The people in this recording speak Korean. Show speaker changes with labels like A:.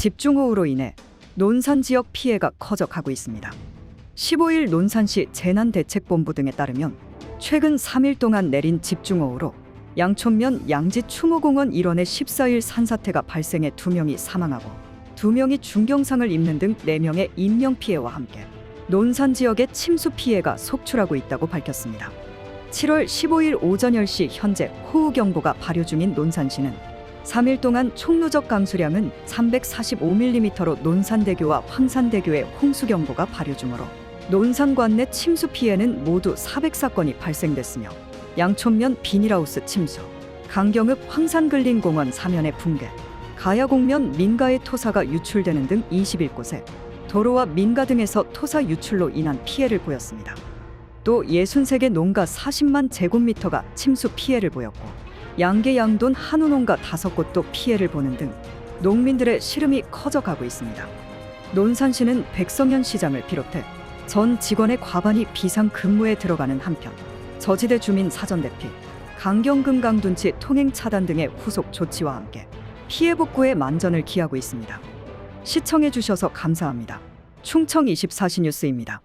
A: 집중호우로 인해 논산 지역 피해가 커져가고 있습니다. 15일 논산시 재난대책본부 등에 따르면 최근 3일 동안 내린 집중호우로 양촌면 양지 추모공원 일원의 14일 산사태가 발생해 2명이 사망하고 2명이 중경상을 입는 등 4명의 인명피해와 함께 논산 지역의 침수 피해가 속출하고 있다고 밝혔습니다. 7월 15일 오전 10시 현재 호우경보가 발효 중인 논산시는 3일 동안 총 누적 강수량은 345mm로 논산대교와 황산대교에 홍수경보가 발효 중으로 논산관 내 침수 피해는 모두 400사건이 발생됐으며 양촌면 비닐하우스 침수, 강경읍 황산근린공원 사면의 붕괴, 가야공면 민가의 토사가 유출되는 등 21곳에 도로와 민가 등에서 토사 유출로 인한 피해를 보였습니다. 또 63개 농가 40만 제곱미터가 침수 피해를 보였고 양계 양돈 한우 농가 5곳도 피해를 보는 등 농민들의 시름이 커져가고 있습니다. 논산시는 백성현 시장을 비롯해 전 직원의 과반이 비상 근무에 들어가는 한편 저지대 주민 사전 대피, 강경금 강둔치 통행 차단 등의 후속 조치와 함께 피해 복구에 만전을 기하고 있습니다. 시청해 주셔서 감사합니다. 충청 24시 뉴스입니다.